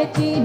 ওরে চির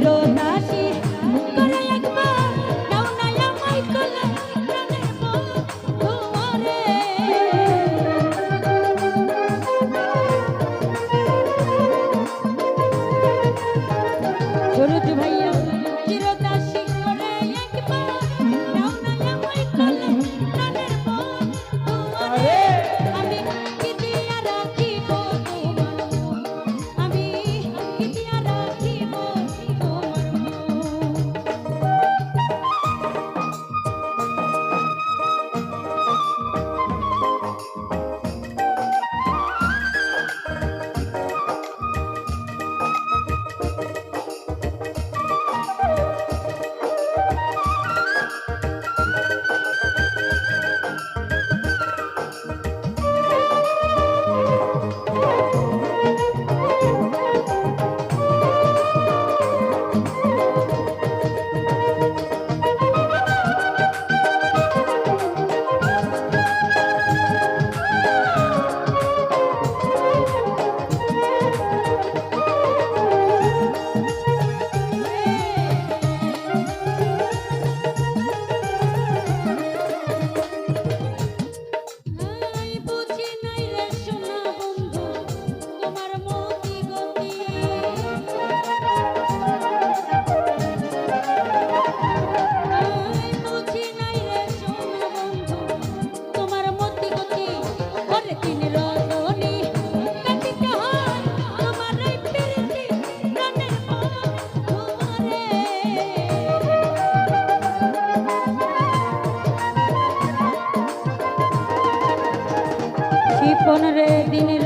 রে দিন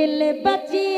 দেখিলে বাঁচি নইলে মরি